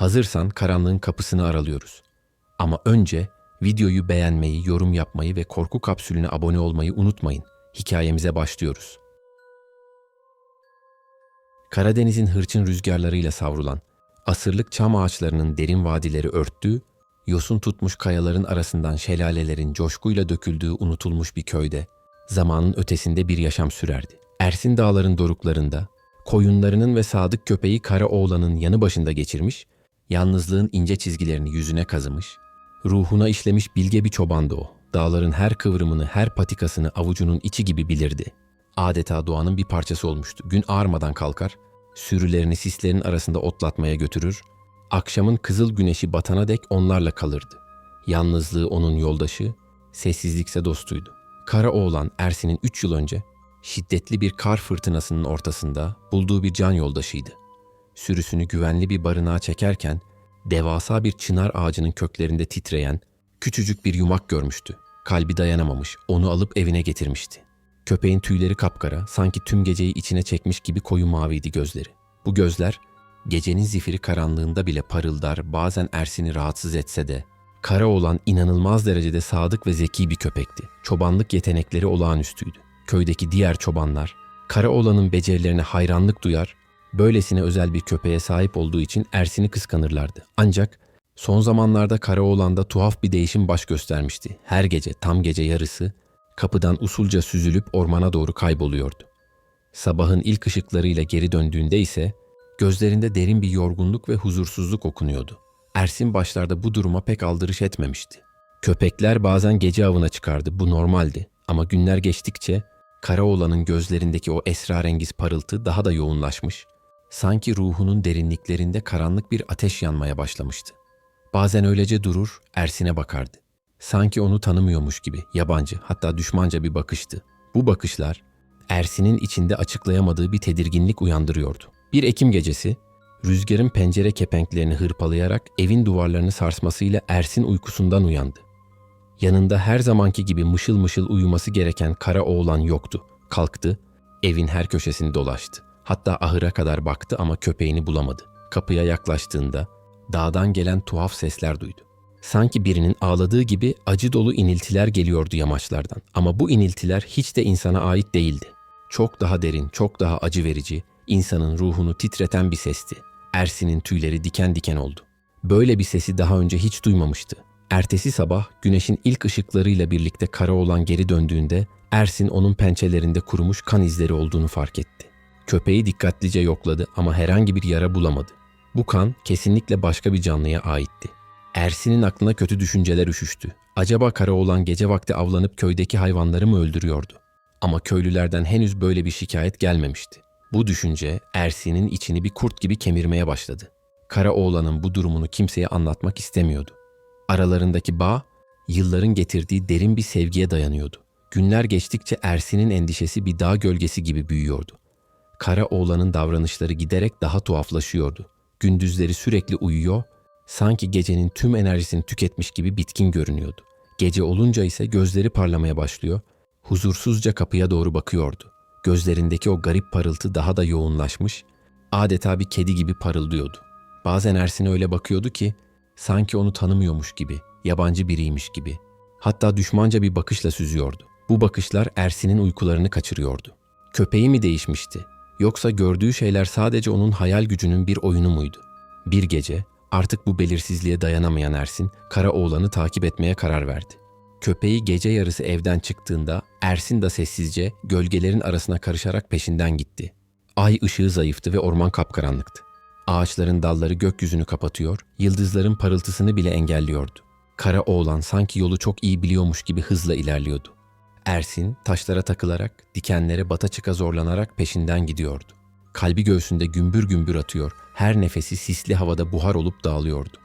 Hazırsan karanlığın kapısını aralıyoruz. Ama önce videoyu beğenmeyi, yorum yapmayı ve korku kapsülüne abone olmayı unutmayın. Hikayemize başlıyoruz. Karadeniz'in hırçın rüzgarlarıyla savrulan, asırlık çam ağaçlarının derin vadileri örttüğü, yosun tutmuş kayaların arasından şelalelerin coşkuyla döküldüğü unutulmuş bir köyde, zamanın ötesinde bir yaşam sürerdi. Ersin dağların doruklarında, koyunlarının ve sadık köpeği Kara Oğlan'ın yanı başında geçirmiş, yalnızlığın ince çizgilerini yüzüne kazımış, ruhuna işlemiş bilge bir çobandı o. Dağların her kıvrımını, her patikasını avucunun içi gibi bilirdi. Adeta doğanın bir parçası olmuştu. Gün ağarmadan kalkar, sürülerini sislerin arasında otlatmaya götürür, akşamın kızıl güneşi batana dek onlarla kalırdı. Yalnızlığı onun yoldaşı, sessizlikse dostuydu. Kara oğlan Ersin'in üç yıl önce şiddetli bir kar fırtınasının ortasında bulduğu bir can yoldaşıydı. Sürüsünü güvenli bir barınağa çekerken devasa bir çınar ağacının köklerinde titreyen küçücük bir yumak görmüştü. Kalbi dayanamamış, onu alıp evine getirmişti. Köpeğin tüyleri kapkara, sanki tüm geceyi içine çekmiş gibi koyu maviydi gözleri. Bu gözler, gecenin zifiri karanlığında bile parıldar, bazen Ersin'i rahatsız etse de, kara olan inanılmaz derecede sadık ve zeki bir köpekti. Çobanlık yetenekleri olağanüstüydü. Köydeki diğer çobanlar, kara olanın becerilerine hayranlık duyar, böylesine özel bir köpeğe sahip olduğu için Ersin'i kıskanırlardı. Ancak son zamanlarda Karaoğlan'da tuhaf bir değişim baş göstermişti. Her gece tam gece yarısı kapıdan usulca süzülüp ormana doğru kayboluyordu. Sabahın ilk ışıklarıyla geri döndüğünde ise gözlerinde derin bir yorgunluk ve huzursuzluk okunuyordu. Ersin başlarda bu duruma pek aldırış etmemişti. Köpekler bazen gece avına çıkardı, bu normaldi. Ama günler geçtikçe Karaoğlan'ın gözlerindeki o esrarengiz parıltı daha da yoğunlaşmış, sanki ruhunun derinliklerinde karanlık bir ateş yanmaya başlamıştı. Bazen öylece durur, Ersin'e bakardı. Sanki onu tanımıyormuş gibi, yabancı, hatta düşmanca bir bakıştı. Bu bakışlar, Ersin'in içinde açıklayamadığı bir tedirginlik uyandırıyordu. Bir Ekim gecesi, rüzgarın pencere kepenklerini hırpalayarak evin duvarlarını sarsmasıyla Ersin uykusundan uyandı. Yanında her zamanki gibi mışıl mışıl uyuması gereken kara oğlan yoktu. Kalktı, evin her köşesini dolaştı. Hatta ahıra kadar baktı ama köpeğini bulamadı. Kapıya yaklaştığında dağdan gelen tuhaf sesler duydu. Sanki birinin ağladığı gibi acı dolu iniltiler geliyordu yamaçlardan. Ama bu iniltiler hiç de insana ait değildi. Çok daha derin, çok daha acı verici, insanın ruhunu titreten bir sesti. Ersin'in tüyleri diken diken oldu. Böyle bir sesi daha önce hiç duymamıştı. Ertesi sabah güneşin ilk ışıklarıyla birlikte kara olan geri döndüğünde Ersin onun pençelerinde kurumuş kan izleri olduğunu fark etti. Köpeği dikkatlice yokladı ama herhangi bir yara bulamadı. Bu kan kesinlikle başka bir canlıya aitti. Ersin'in aklına kötü düşünceler üşüştü. Acaba kara olan gece vakti avlanıp köydeki hayvanları mı öldürüyordu? Ama köylülerden henüz böyle bir şikayet gelmemişti. Bu düşünce Ersin'in içini bir kurt gibi kemirmeye başladı. Kara oğlanın bu durumunu kimseye anlatmak istemiyordu. Aralarındaki bağ yılların getirdiği derin bir sevgiye dayanıyordu. Günler geçtikçe Ersin'in endişesi bir dağ gölgesi gibi büyüyordu. Kara oğlanın davranışları giderek daha tuhaflaşıyordu. Gündüzleri sürekli uyuyor, sanki gecenin tüm enerjisini tüketmiş gibi bitkin görünüyordu. Gece olunca ise gözleri parlamaya başlıyor, huzursuzca kapıya doğru bakıyordu. Gözlerindeki o garip parıltı daha da yoğunlaşmış, adeta bir kedi gibi parıldıyordu. Bazen Ersin'e öyle bakıyordu ki sanki onu tanımıyormuş gibi, yabancı biriymiş gibi. Hatta düşmanca bir bakışla süzüyordu. Bu bakışlar Ersin'in uykularını kaçırıyordu. Köpeği mi değişmişti? Yoksa gördüğü şeyler sadece onun hayal gücünün bir oyunu muydu? Bir gece artık bu belirsizliğe dayanamayan Ersin, kara oğlanı takip etmeye karar verdi. Köpeği gece yarısı evden çıktığında Ersin de sessizce gölgelerin arasına karışarak peşinden gitti. Ay ışığı zayıftı ve orman kapkaranlıktı. Ağaçların dalları gökyüzünü kapatıyor, yıldızların parıltısını bile engelliyordu. Kara oğlan sanki yolu çok iyi biliyormuş gibi hızla ilerliyordu. Ersin taşlara takılarak, dikenlere bata çıka zorlanarak peşinden gidiyordu. Kalbi göğsünde gümbür gümbür atıyor, her nefesi sisli havada buhar olup dağılıyordu.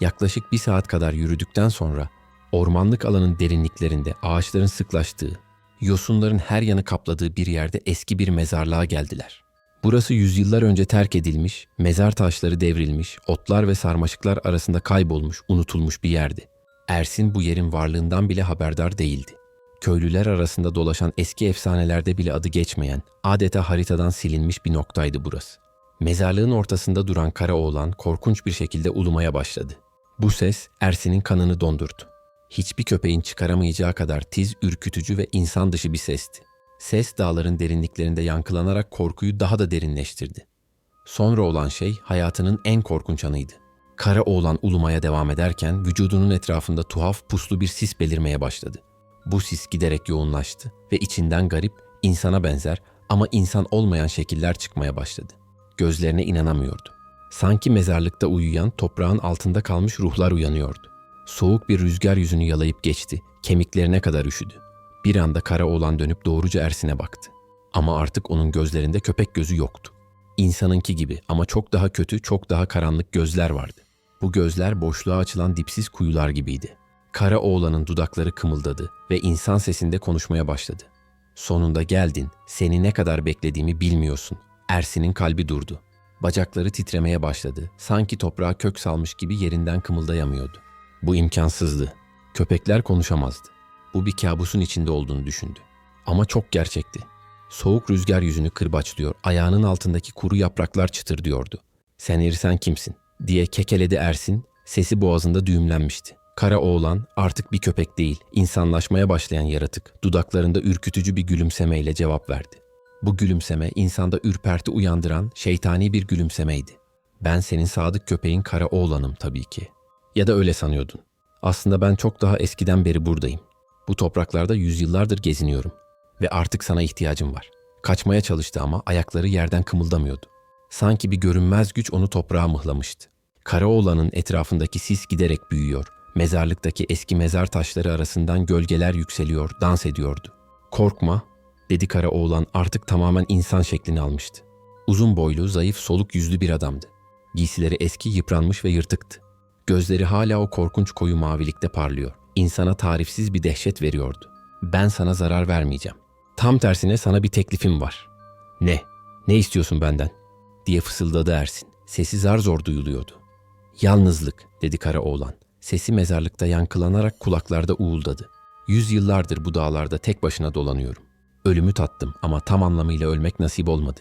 Yaklaşık bir saat kadar yürüdükten sonra ormanlık alanın derinliklerinde ağaçların sıklaştığı, yosunların her yanı kapladığı bir yerde eski bir mezarlığa geldiler. Burası yüzyıllar önce terk edilmiş, mezar taşları devrilmiş, otlar ve sarmaşıklar arasında kaybolmuş, unutulmuş bir yerdi. Ersin bu yerin varlığından bile haberdar değildi. Köylüler arasında dolaşan eski efsanelerde bile adı geçmeyen, adeta haritadan silinmiş bir noktaydı burası. Mezarlığın ortasında duran kara oğlan korkunç bir şekilde ulumaya başladı. Bu ses Ersin'in kanını dondurdu. Hiçbir köpeğin çıkaramayacağı kadar tiz, ürkütücü ve insan dışı bir sesti. Ses dağların derinliklerinde yankılanarak korkuyu daha da derinleştirdi. Sonra olan şey hayatının en korkunç anıydı. Kara oğlan ulumaya devam ederken vücudunun etrafında tuhaf puslu bir sis belirmeye başladı. Bu sis giderek yoğunlaştı ve içinden garip, insana benzer ama insan olmayan şekiller çıkmaya başladı. Gözlerine inanamıyordu. Sanki mezarlıkta uyuyan toprağın altında kalmış ruhlar uyanıyordu. Soğuk bir rüzgar yüzünü yalayıp geçti, kemiklerine kadar üşüdü. Bir anda kara oğlan dönüp doğruca Ersin'e baktı. Ama artık onun gözlerinde köpek gözü yoktu. İnsanınki gibi ama çok daha kötü, çok daha karanlık gözler vardı. Bu gözler boşluğa açılan dipsiz kuyular gibiydi. Kara oğlanın dudakları kımıldadı ve insan sesinde konuşmaya başladı. Sonunda geldin, seni ne kadar beklediğimi bilmiyorsun. Ersin'in kalbi durdu. Bacakları titremeye başladı. Sanki toprağa kök salmış gibi yerinden kımıldayamıyordu. Bu imkansızdı. Köpekler konuşamazdı. Bu bir kabusun içinde olduğunu düşündü. Ama çok gerçekti. Soğuk rüzgar yüzünü kırbaçlıyor, ayağının altındaki kuru yapraklar çıtırdıyordu. Sen irsen kimsin? diye kekeledi Ersin, sesi boğazında düğümlenmişti. Kara oğlan artık bir köpek değil, insanlaşmaya başlayan yaratık, dudaklarında ürkütücü bir gülümsemeyle cevap verdi. Bu gülümseme insanda ürperti uyandıran şeytani bir gülümsemeydi. Ben senin sadık köpeğin kara oğlanım tabii ki. Ya da öyle sanıyordun. Aslında ben çok daha eskiden beri buradayım. Bu topraklarda yüzyıllardır geziniyorum. Ve artık sana ihtiyacım var. Kaçmaya çalıştı ama ayakları yerden kımıldamıyordu. Sanki bir görünmez güç onu toprağa mıhlamıştı. Karaoğlan'ın etrafındaki sis giderek büyüyor. Mezarlıktaki eski mezar taşları arasından gölgeler yükseliyor, dans ediyordu. Korkma, dedi Karaoğlan artık tamamen insan şeklini almıştı. Uzun boylu, zayıf, soluk yüzlü bir adamdı. Giysileri eski, yıpranmış ve yırtıktı. Gözleri hala o korkunç koyu mavilikte parlıyor. İnsana tarifsiz bir dehşet veriyordu. Ben sana zarar vermeyeceğim. Tam tersine sana bir teklifim var. Ne? Ne istiyorsun benden? diye fısıldadı Ersin. Sesi zar zor duyuluyordu. Yalnızlık, dedi kara oğlan. Sesi mezarlıkta yankılanarak kulaklarda uğuldadı. Yüz yıllardır bu dağlarda tek başına dolanıyorum. Ölümü tattım ama tam anlamıyla ölmek nasip olmadı.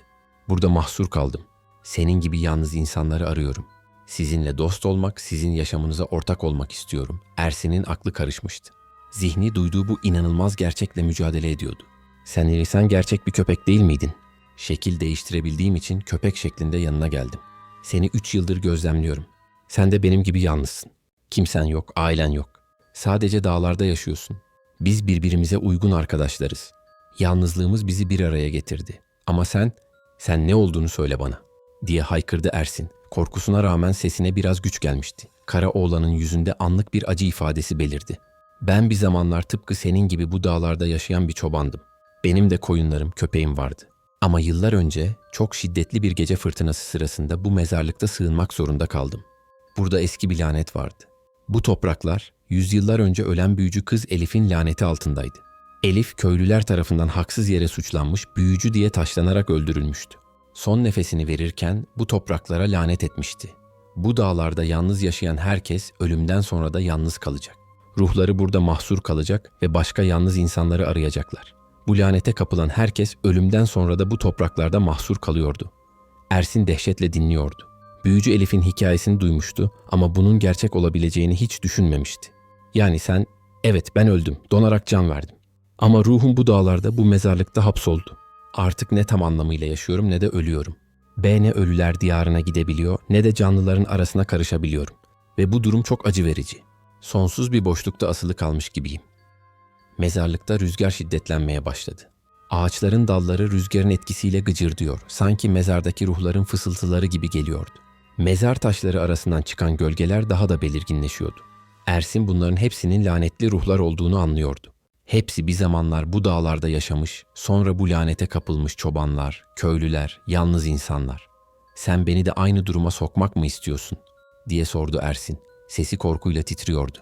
Burada mahsur kaldım. Senin gibi yalnız insanları arıyorum. Sizinle dost olmak, sizin yaşamınıza ortak olmak istiyorum. Ersin'in aklı karışmıştı. Zihni duyduğu bu inanılmaz gerçekle mücadele ediyordu. Sen sen gerçek bir köpek değil miydin? Şekil değiştirebildiğim için köpek şeklinde yanına geldim. Seni üç yıldır gözlemliyorum. Sen de benim gibi yalnızsın. Kimsen yok, ailen yok. Sadece dağlarda yaşıyorsun. Biz birbirimize uygun arkadaşlarız. Yalnızlığımız bizi bir araya getirdi. Ama sen, sen ne olduğunu söyle bana, diye haykırdı Ersin. Korkusuna rağmen sesine biraz güç gelmişti. Kara oğlanın yüzünde anlık bir acı ifadesi belirdi. Ben bir zamanlar tıpkı senin gibi bu dağlarda yaşayan bir çobandım. Benim de koyunlarım, köpeğim vardı. Ama yıllar önce çok şiddetli bir gece fırtınası sırasında bu mezarlıkta sığınmak zorunda kaldım. Burada eski bir lanet vardı. Bu topraklar yüzyıllar önce ölen büyücü kız Elif'in laneti altındaydı. Elif köylüler tarafından haksız yere suçlanmış, büyücü diye taşlanarak öldürülmüştü. Son nefesini verirken bu topraklara lanet etmişti. Bu dağlarda yalnız yaşayan herkes ölümden sonra da yalnız kalacak. Ruhları burada mahsur kalacak ve başka yalnız insanları arayacaklar. Bu lanete kapılan herkes ölümden sonra da bu topraklarda mahsur kalıyordu. Ersin dehşetle dinliyordu. Büyücü Elif'in hikayesini duymuştu ama bunun gerçek olabileceğini hiç düşünmemişti. Yani sen, evet ben öldüm, donarak can verdim. Ama ruhum bu dağlarda, bu mezarlıkta hapsoldu. Artık ne tam anlamıyla yaşıyorum ne de ölüyorum. B ne ölüler diyarına gidebiliyor ne de canlıların arasına karışabiliyorum. Ve bu durum çok acı verici. Sonsuz bir boşlukta asılı kalmış gibiyim. Mezarlıkta rüzgar şiddetlenmeye başladı. Ağaçların dalları rüzgarın etkisiyle gıcırdıyor. Sanki mezardaki ruhların fısıltıları gibi geliyordu. Mezar taşları arasından çıkan gölgeler daha da belirginleşiyordu. Ersin bunların hepsinin lanetli ruhlar olduğunu anlıyordu. Hepsi bir zamanlar bu dağlarda yaşamış, sonra bu lanete kapılmış çobanlar, köylüler, yalnız insanlar. Sen beni de aynı duruma sokmak mı istiyorsun? diye sordu Ersin. Sesi korkuyla titriyordu.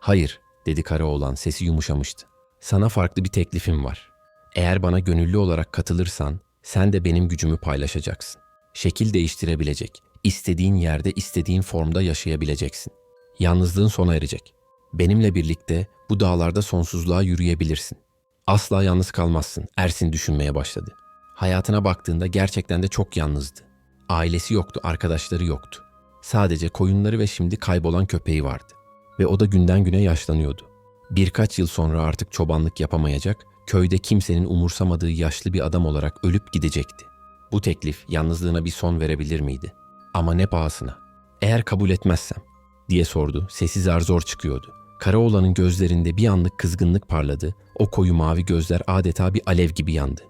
Hayır, dedi Karaoğlan sesi yumuşamıştı. Sana farklı bir teklifim var. Eğer bana gönüllü olarak katılırsan sen de benim gücümü paylaşacaksın. Şekil değiştirebilecek, istediğin yerde istediğin formda yaşayabileceksin. Yalnızlığın sona erecek. Benimle birlikte bu dağlarda sonsuzluğa yürüyebilirsin. Asla yalnız kalmazsın. Ersin düşünmeye başladı. Hayatına baktığında gerçekten de çok yalnızdı. Ailesi yoktu, arkadaşları yoktu. Sadece koyunları ve şimdi kaybolan köpeği vardı. Ve o da günden güne yaşlanıyordu. Birkaç yıl sonra artık çobanlık yapamayacak, köyde kimsenin umursamadığı yaşlı bir adam olarak ölüp gidecekti. Bu teklif yalnızlığına bir son verebilir miydi? Ama ne pahasına? Eğer kabul etmezsem diye sordu. Sesi zar zor çıkıyordu. Karaoğlan'ın gözlerinde bir anlık kızgınlık parladı. O koyu mavi gözler adeta bir alev gibi yandı.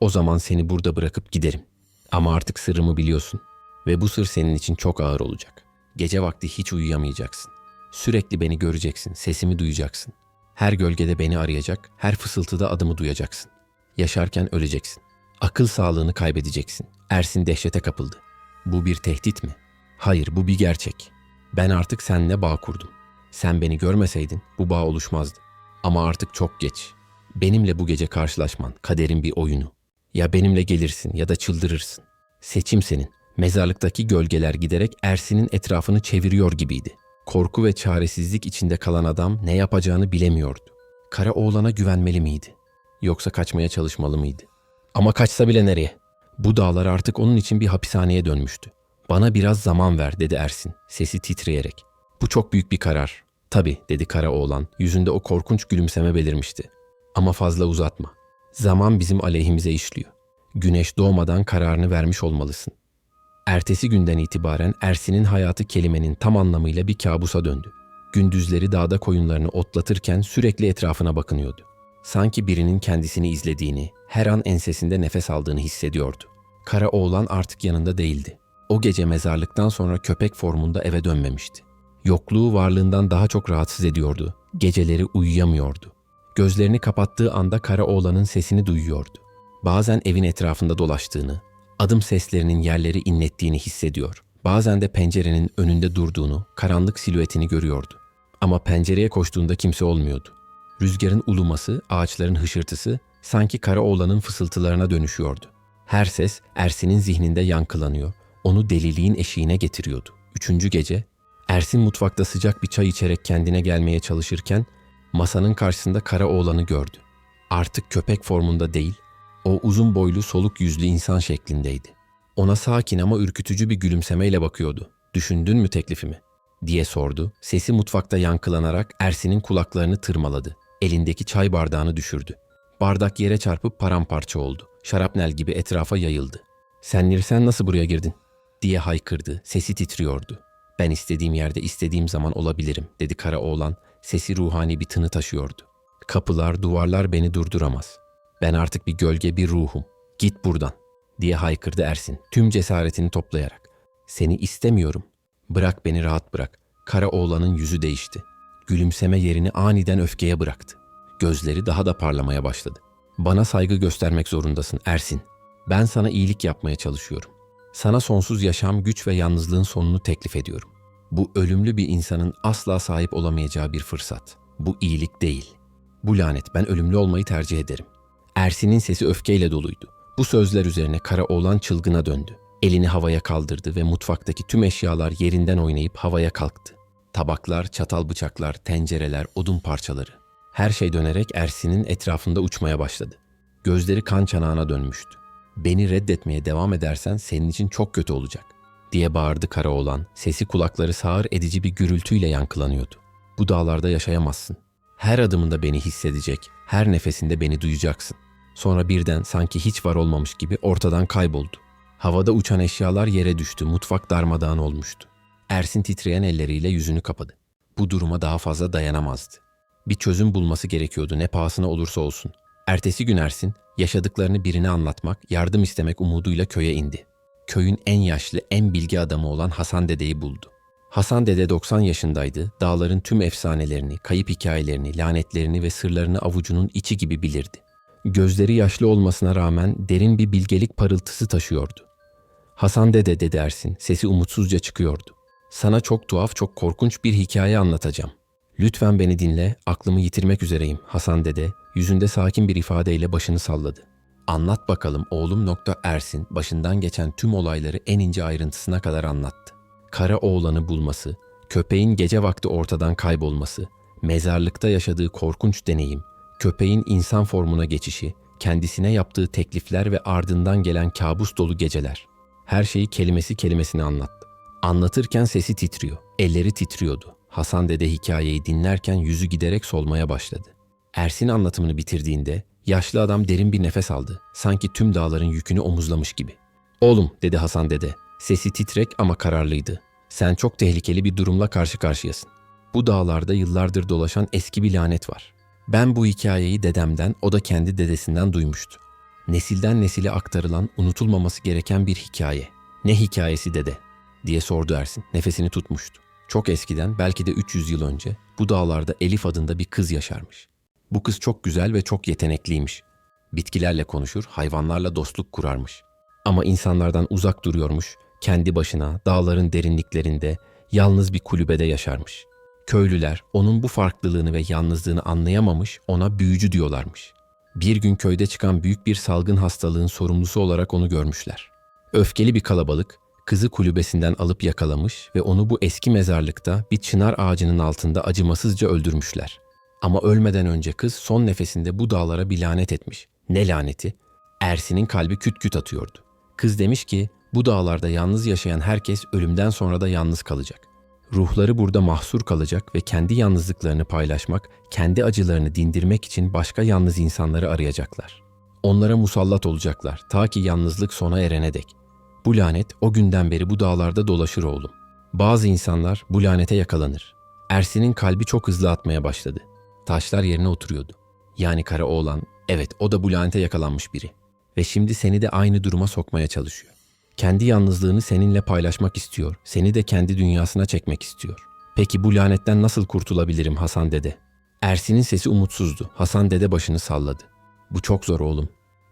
O zaman seni burada bırakıp giderim. Ama artık sırrımı biliyorsun. Ve bu sır senin için çok ağır olacak. Gece vakti hiç uyuyamayacaksın. Sürekli beni göreceksin, sesimi duyacaksın. Her gölgede beni arayacak, her fısıltıda adımı duyacaksın. Yaşarken öleceksin. Akıl sağlığını kaybedeceksin. Ersin dehşete kapıldı. Bu bir tehdit mi? Hayır, bu bir gerçek. Ben artık seninle bağ kurdum. Sen beni görmeseydin bu bağ oluşmazdı. Ama artık çok geç. Benimle bu gece karşılaşman kaderin bir oyunu. Ya benimle gelirsin ya da çıldırırsın. Seçim senin. Mezarlıktaki gölgeler giderek Ersin'in etrafını çeviriyor gibiydi. Korku ve çaresizlik içinde kalan adam ne yapacağını bilemiyordu. Kara oğlana güvenmeli miydi? Yoksa kaçmaya çalışmalı mıydı? Ama kaçsa bile nereye? Bu dağlar artık onun için bir hapishaneye dönmüştü. Bana biraz zaman ver dedi Ersin, sesi titreyerek. Bu çok büyük bir karar. Tabii dedi kara oğlan, yüzünde o korkunç gülümseme belirmişti. Ama fazla uzatma. Zaman bizim aleyhimize işliyor. Güneş doğmadan kararını vermiş olmalısın. Ertesi günden itibaren Ersin'in hayatı kelimenin tam anlamıyla bir kabusa döndü. Gündüzleri dağda koyunlarını otlatırken sürekli etrafına bakınıyordu. Sanki birinin kendisini izlediğini, her an ensesinde nefes aldığını hissediyordu. Kara oğlan artık yanında değildi. O gece mezarlıktan sonra köpek formunda eve dönmemişti. Yokluğu varlığından daha çok rahatsız ediyordu. Geceleri uyuyamıyordu. Gözlerini kapattığı anda kara oğlanın sesini duyuyordu. Bazen evin etrafında dolaştığını, adım seslerinin yerleri inlettiğini hissediyor. Bazen de pencerenin önünde durduğunu, karanlık silüetini görüyordu. Ama pencereye koştuğunda kimse olmuyordu. Rüzgarın uluması, ağaçların hışırtısı sanki kara oğlanın fısıltılarına dönüşüyordu. Her ses Ersin'in zihninde yankılanıyor, onu deliliğin eşiğine getiriyordu. Üçüncü gece, Ersin mutfakta sıcak bir çay içerek kendine gelmeye çalışırken, masanın karşısında kara oğlanı gördü. Artık köpek formunda değil, o uzun boylu soluk yüzlü insan şeklindeydi. Ona sakin ama ürkütücü bir gülümsemeyle bakıyordu. Düşündün mü teklifimi? diye sordu. Sesi mutfakta yankılanarak Ersin'in kulaklarını tırmaladı. Elindeki çay bardağını düşürdü. Bardak yere çarpıp paramparça oldu. Şarapnel gibi etrafa yayıldı. Senlir sen nasıl buraya girdin? diye haykırdı. Sesi titriyordu. Ben istediğim yerde istediğim zaman olabilirim dedi kara oğlan. Sesi ruhani bir tını taşıyordu. Kapılar, duvarlar beni durduramaz. Ben artık bir gölge, bir ruhum. Git buradan diye haykırdı Ersin tüm cesaretini toplayarak. Seni istemiyorum. Bırak beni rahat bırak. Kara oğlanın yüzü değişti. Gülümseme yerini aniden öfkeye bıraktı. Gözleri daha da parlamaya başladı. Bana saygı göstermek zorundasın Ersin. Ben sana iyilik yapmaya çalışıyorum. Sana sonsuz yaşam, güç ve yalnızlığın sonunu teklif ediyorum. Bu ölümlü bir insanın asla sahip olamayacağı bir fırsat. Bu iyilik değil. Bu lanet ben ölümlü olmayı tercih ederim. Ersin'in sesi öfkeyle doluydu. Bu sözler üzerine kara oğlan çılgına döndü. Elini havaya kaldırdı ve mutfaktaki tüm eşyalar yerinden oynayıp havaya kalktı. Tabaklar, çatal bıçaklar, tencereler, odun parçaları. Her şey dönerek Ersin'in etrafında uçmaya başladı. Gözleri kan çanağına dönmüştü. Beni reddetmeye devam edersen senin için çok kötü olacak diye bağırdı kara oğlan. Sesi kulakları sağır edici bir gürültüyle yankılanıyordu. Bu dağlarda yaşayamazsın. Her adımında beni hissedecek, her nefesinde beni duyacaksın. Sonra birden sanki hiç var olmamış gibi ortadan kayboldu. Havada uçan eşyalar yere düştü, mutfak darmadağın olmuştu. Ersin titreyen elleriyle yüzünü kapadı. Bu duruma daha fazla dayanamazdı. Bir çözüm bulması gerekiyordu ne pahasına olursa olsun. Ertesi gün Ersin, yaşadıklarını birine anlatmak, yardım istemek umuduyla köye indi. Köyün en yaşlı, en bilgi adamı olan Hasan Dede'yi buldu. Hasan Dede 90 yaşındaydı, dağların tüm efsanelerini, kayıp hikayelerini, lanetlerini ve sırlarını avucunun içi gibi bilirdi. Gözleri yaşlı olmasına rağmen derin bir bilgelik parıltısı taşıyordu. Hasan Dede dedi Ersin, sesi umutsuzca çıkıyordu. Sana çok tuhaf, çok korkunç bir hikaye anlatacağım. Lütfen beni dinle, aklımı yitirmek üzereyim. Hasan Dede, yüzünde sakin bir ifadeyle başını salladı. Anlat bakalım oğlum nokta Ersin başından geçen tüm olayları en ince ayrıntısına kadar anlattı. Kara oğlanı bulması, köpeğin gece vakti ortadan kaybolması, mezarlıkta yaşadığı korkunç deneyim, köpeğin insan formuna geçişi, kendisine yaptığı teklifler ve ardından gelen kabus dolu geceler. Her şeyi kelimesi kelimesine anlattı. Anlatırken sesi titriyor, elleri titriyordu. Hasan dede hikayeyi dinlerken yüzü giderek solmaya başladı. Ersin anlatımını bitirdiğinde yaşlı adam derin bir nefes aldı. Sanki tüm dağların yükünü omuzlamış gibi. Oğlum dedi Hasan dede. Sesi titrek ama kararlıydı. Sen çok tehlikeli bir durumla karşı karşıyasın. Bu dağlarda yıllardır dolaşan eski bir lanet var. Ben bu hikayeyi dedemden, o da kendi dedesinden duymuştu. Nesilden nesile aktarılan, unutulmaması gereken bir hikaye. Ne hikayesi dede? diye sordu Ersin. Nefesini tutmuştu. Çok eskiden, belki de 300 yıl önce, bu dağlarda Elif adında bir kız yaşarmış. Bu kız çok güzel ve çok yetenekliymiş. Bitkilerle konuşur, hayvanlarla dostluk kurarmış. Ama insanlardan uzak duruyormuş, kendi başına, dağların derinliklerinde, yalnız bir kulübede yaşarmış. Köylüler onun bu farklılığını ve yalnızlığını anlayamamış, ona büyücü diyorlarmış. Bir gün köyde çıkan büyük bir salgın hastalığın sorumlusu olarak onu görmüşler. Öfkeli bir kalabalık kızı kulübesinden alıp yakalamış ve onu bu eski mezarlıkta bir çınar ağacının altında acımasızca öldürmüşler. Ama ölmeden önce kız son nefesinde bu dağlara bir lanet etmiş. Ne laneti? Ersin'in kalbi küt küt atıyordu. Kız demiş ki bu dağlarda yalnız yaşayan herkes ölümden sonra da yalnız kalacak. Ruhları burada mahsur kalacak ve kendi yalnızlıklarını paylaşmak, kendi acılarını dindirmek için başka yalnız insanları arayacaklar. Onlara musallat olacaklar ta ki yalnızlık sona erene dek. Bu lanet o günden beri bu dağlarda dolaşır oğlum. Bazı insanlar bu lanete yakalanır. Ersin'in kalbi çok hızlı atmaya başladı. Taşlar yerine oturuyordu. Yani kara oğlan, evet o da bu lanete yakalanmış biri. Ve şimdi seni de aynı duruma sokmaya çalışıyor. Kendi yalnızlığını seninle paylaşmak istiyor. Seni de kendi dünyasına çekmek istiyor. Peki bu lanetten nasıl kurtulabilirim Hasan dede? Ersin'in sesi umutsuzdu. Hasan dede başını salladı. Bu çok zor oğlum.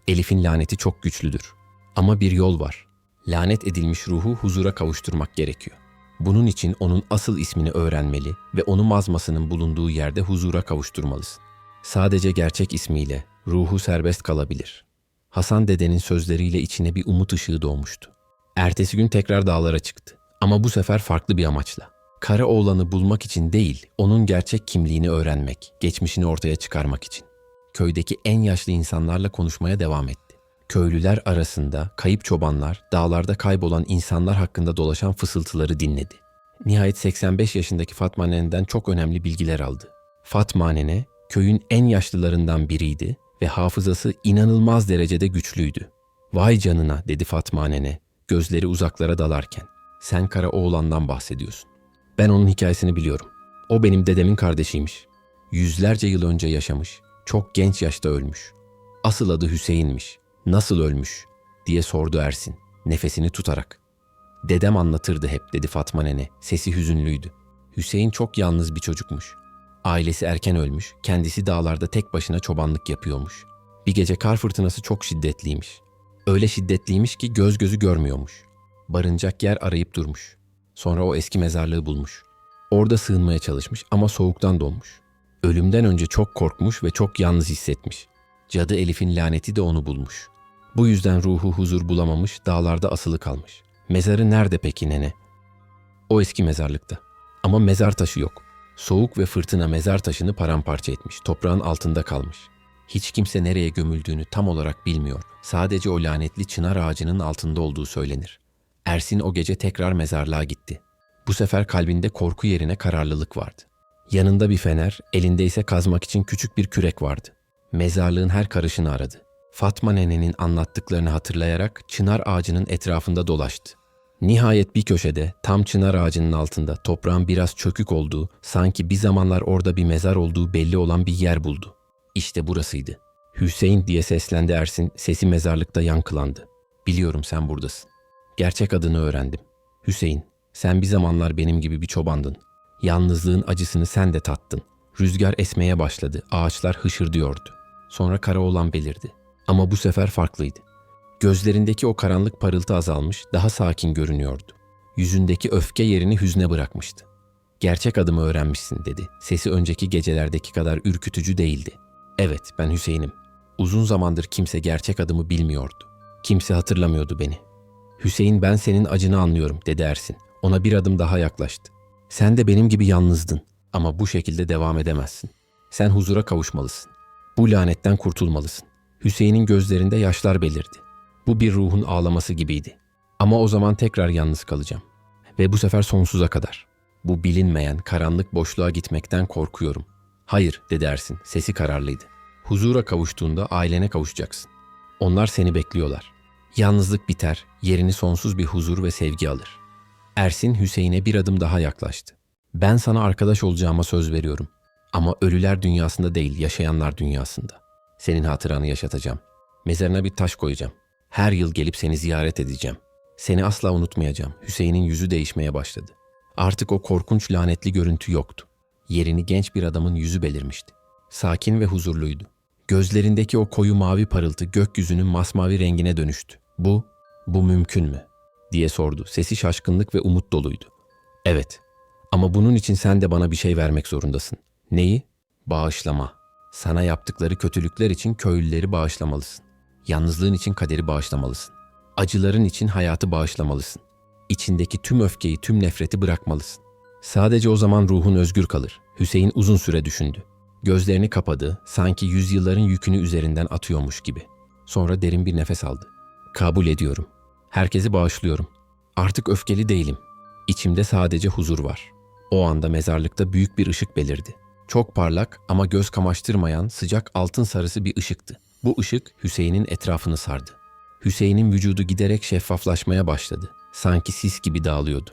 Elif'in laneti çok güçlüdür. Ama bir yol var. Lanet edilmiş ruhu huzura kavuşturmak gerekiyor. Bunun için onun asıl ismini öğrenmeli ve onu mazmasının bulunduğu yerde huzura kavuşturmalısın. Sadece gerçek ismiyle ruhu serbest kalabilir. Hasan dedenin sözleriyle içine bir umut ışığı doğmuştu. Ertesi gün tekrar dağlara çıktı. Ama bu sefer farklı bir amaçla. Kara oğlanı bulmak için değil, onun gerçek kimliğini öğrenmek, geçmişini ortaya çıkarmak için. Köydeki en yaşlı insanlarla konuşmaya devam etti. Köylüler arasında kayıp çobanlar, dağlarda kaybolan insanlar hakkında dolaşan fısıltıları dinledi. Nihayet 85 yaşındaki Fatma Nene'den çok önemli bilgiler aldı. Fatma Nene, köyün en yaşlılarından biriydi ve hafızası inanılmaz derecede güçlüydü. Vay canına dedi Fatma Nene, gözleri uzaklara dalarken. Sen kara oğlandan bahsediyorsun. Ben onun hikayesini biliyorum. O benim dedemin kardeşiymiş. Yüzlerce yıl önce yaşamış. Çok genç yaşta ölmüş. Asıl adı Hüseyin'miş. Nasıl ölmüş? diye sordu Ersin, nefesini tutarak. Dedem anlatırdı hep dedi Fatma nene. Sesi hüzünlüydü. Hüseyin çok yalnız bir çocukmuş. Ailesi erken ölmüş, kendisi dağlarda tek başına çobanlık yapıyormuş. Bir gece kar fırtınası çok şiddetliymiş. Öyle şiddetliymiş ki göz gözü görmüyormuş. Barınacak yer arayıp durmuş. Sonra o eski mezarlığı bulmuş. Orada sığınmaya çalışmış ama soğuktan donmuş. Ölümden önce çok korkmuş ve çok yalnız hissetmiş. Cadı Elif'in laneti de onu bulmuş. Bu yüzden ruhu huzur bulamamış, dağlarda asılı kalmış. Mezarı nerede peki nene? O eski mezarlıkta. Ama mezar taşı yok. Soğuk ve fırtına mezar taşını paramparça etmiş, toprağın altında kalmış. Hiç kimse nereye gömüldüğünü tam olarak bilmiyor. Sadece o lanetli çınar ağacının altında olduğu söylenir. Ersin o gece tekrar mezarlığa gitti. Bu sefer kalbinde korku yerine kararlılık vardı. Yanında bir fener, elinde ise kazmak için küçük bir kürek vardı. Mezarlığın her karışını aradı. Fatma nenenin anlattıklarını hatırlayarak çınar ağacının etrafında dolaştı. Nihayet bir köşede tam çınar ağacının altında toprağın biraz çökük olduğu, sanki bir zamanlar orada bir mezar olduğu belli olan bir yer buldu. İşte burasıydı. Hüseyin diye seslendi Ersin, sesi mezarlıkta yankılandı. Biliyorum sen buradasın. Gerçek adını öğrendim. Hüseyin, sen bir zamanlar benim gibi bir çobandın. Yalnızlığın acısını sen de tattın. Rüzgar esmeye başladı, ağaçlar hışırdıyordu. Sonra kara olan belirdi. Ama bu sefer farklıydı. Gözlerindeki o karanlık parıltı azalmış, daha sakin görünüyordu. Yüzündeki öfke yerini hüzne bırakmıştı. Gerçek adımı öğrenmişsin dedi. Sesi önceki gecelerdeki kadar ürkütücü değildi. Evet, ben Hüseyin'im. Uzun zamandır kimse gerçek adımı bilmiyordu. Kimse hatırlamıyordu beni. Hüseyin ben senin acını anlıyorum dedi Ersin. Ona bir adım daha yaklaştı. Sen de benim gibi yalnızdın ama bu şekilde devam edemezsin. Sen huzura kavuşmalısın. Bu lanetten kurtulmalısın. Hüseyin'in gözlerinde yaşlar belirdi. Bu bir ruhun ağlaması gibiydi. Ama o zaman tekrar yalnız kalacağım. Ve bu sefer sonsuza kadar. Bu bilinmeyen karanlık boşluğa gitmekten korkuyorum. Hayır dedi Ersin. Sesi kararlıydı. Huzura kavuştuğunda ailene kavuşacaksın. Onlar seni bekliyorlar. Yalnızlık biter, yerini sonsuz bir huzur ve sevgi alır. Ersin Hüseyin'e bir adım daha yaklaştı. Ben sana arkadaş olacağıma söz veriyorum. Ama ölüler dünyasında değil, yaşayanlar dünyasında. Senin hatıranı yaşatacağım. Mezarına bir taş koyacağım. Her yıl gelip seni ziyaret edeceğim. Seni asla unutmayacağım. Hüseyin'in yüzü değişmeye başladı. Artık o korkunç lanetli görüntü yoktu. Yerini genç bir adamın yüzü belirmişti. Sakin ve huzurluydu. Gözlerindeki o koyu mavi parıltı gökyüzünün masmavi rengine dönüştü. Bu, bu mümkün mü? diye sordu. Sesi şaşkınlık ve umut doluydu. Evet. Ama bunun için sen de bana bir şey vermek zorundasın. Neyi? Bağışlama. Sana yaptıkları kötülükler için köylüleri bağışlamalısın. Yalnızlığın için kaderi bağışlamalısın. Acıların için hayatı bağışlamalısın. İçindeki tüm öfkeyi, tüm nefreti bırakmalısın. Sadece o zaman ruhun özgür kalır. Hüseyin uzun süre düşündü. Gözlerini kapadı, sanki yüzyılların yükünü üzerinden atıyormuş gibi. Sonra derin bir nefes aldı. Kabul ediyorum. Herkesi bağışlıyorum. Artık öfkeli değilim. İçimde sadece huzur var. O anda mezarlıkta büyük bir ışık belirdi. Çok parlak ama göz kamaştırmayan sıcak altın sarısı bir ışıktı. Bu ışık Hüseyin'in etrafını sardı. Hüseyin'in vücudu giderek şeffaflaşmaya başladı. Sanki sis gibi dağılıyordu.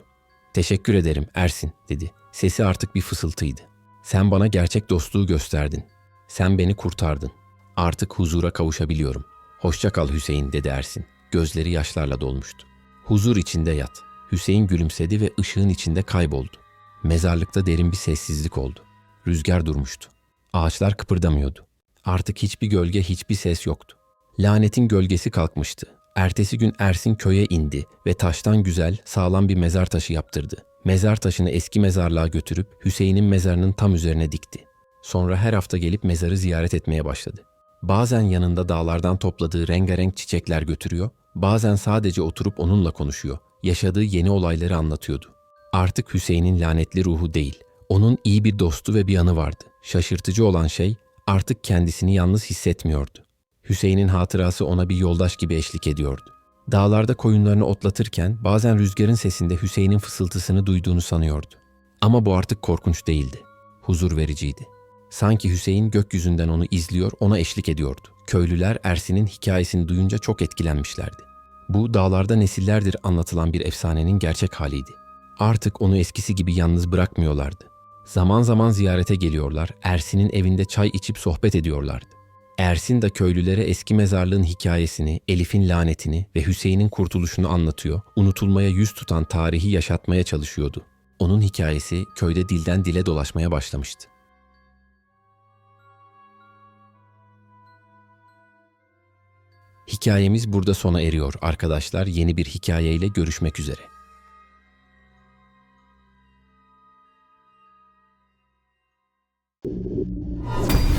Teşekkür ederim Ersin dedi. Sesi artık bir fısıltıydı. Sen bana gerçek dostluğu gösterdin. Sen beni kurtardın. Artık huzura kavuşabiliyorum. Hoşça kal Hüseyin dedi Ersin. Gözleri yaşlarla dolmuştu. Huzur içinde yat. Hüseyin gülümsedi ve ışığın içinde kayboldu. Mezarlıkta derin bir sessizlik oldu. Rüzgar durmuştu. Ağaçlar kıpırdamıyordu. Artık hiçbir gölge, hiçbir ses yoktu. Lanetin gölgesi kalkmıştı. Ertesi gün Ersin köye indi ve taştan güzel, sağlam bir mezar taşı yaptırdı. Mezar taşını eski mezarlığa götürüp Hüseyin'in mezarının tam üzerine dikti. Sonra her hafta gelip mezarı ziyaret etmeye başladı. Bazen yanında dağlardan topladığı rengarenk çiçekler götürüyor, bazen sadece oturup onunla konuşuyor, yaşadığı yeni olayları anlatıyordu. Artık Hüseyin'in lanetli ruhu değil, onun iyi bir dostu ve bir yanı vardı. Şaşırtıcı olan şey artık kendisini yalnız hissetmiyordu. Hüseyin'in hatırası ona bir yoldaş gibi eşlik ediyordu. Dağlarda koyunlarını otlatırken bazen rüzgarın sesinde Hüseyin'in fısıltısını duyduğunu sanıyordu. Ama bu artık korkunç değildi. Huzur vericiydi. Sanki Hüseyin gökyüzünden onu izliyor, ona eşlik ediyordu. Köylüler Ersin'in hikayesini duyunca çok etkilenmişlerdi. Bu dağlarda nesillerdir anlatılan bir efsanenin gerçek haliydi. Artık onu eskisi gibi yalnız bırakmıyorlardı. Zaman zaman ziyarete geliyorlar, Ersin'in evinde çay içip sohbet ediyorlardı. Ersin de köylülere eski mezarlığın hikayesini, Elif'in lanetini ve Hüseyin'in kurtuluşunu anlatıyor, unutulmaya yüz tutan tarihi yaşatmaya çalışıyordu. Onun hikayesi köyde dilden dile dolaşmaya başlamıştı. Hikayemiz burada sona eriyor arkadaşlar. Yeni bir hikayeyle görüşmek üzere. you